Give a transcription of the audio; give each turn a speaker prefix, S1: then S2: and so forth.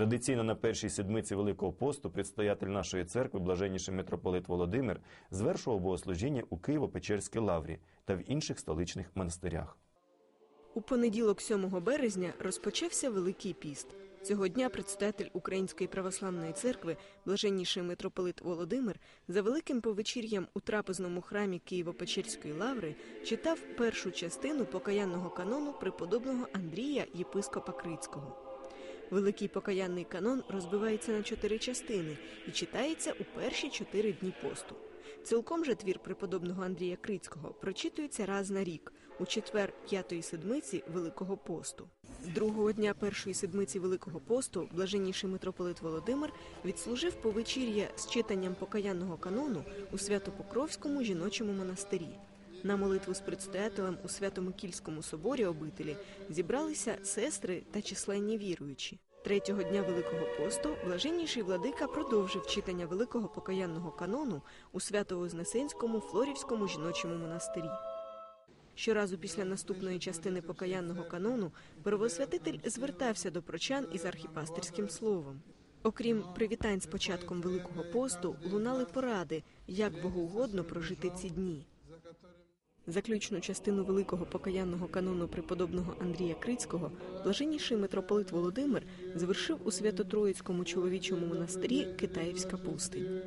S1: Традиційно на першій седмиці Великого посту предстоятель нашої церкви, блаженніший митрополит Володимир, звершував богослужіння у Києво-Печерській лаврі та в інших столичних монастирях.
S2: У понеділок, 7 березня, розпочався Великий піст. Цього дня предстоятель Української православної церкви, блаженніший митрополит Володимир, за великим повечір'ям у трапезному храмі Києво-Печерської лаври читав першу частину покаянного канону преподобного Андрія єпископа Крицького. Великий покаянний канон розбивається на чотири частини і читається у перші чотири дні посту. Цілком же твір преподобного Андрія Крицького прочитується раз на рік у четвер п'ятої седмиці Великого посту. Другого дня першої седмиці Великого посту блаженніший митрополит Володимир відслужив повечір'я з читанням покаянного канону у Святопокровському жіночому монастирі. На молитву з предстоятелем у Свято-Микільському соборі обителі зібралися сестри та численні віруючі. Третього дня Великого посту блаженніший владика продовжив читання великого покаянного канону у Свято-Вознесенському Флорівському жіночому монастирі. Щоразу після наступної частини покаянного канону первосвятитель звертався до прочан із архіпастерським словом. Окрім привітань з початком Великого посту, лунали поради, як богоугодно прожити ці дні. Заключну частину великого покаянного канону преподобного Андрія Крицького блаженніший митрополит Володимир завершив у Свято-Троїцькому чоловічому монастирі Китаївська пустинь.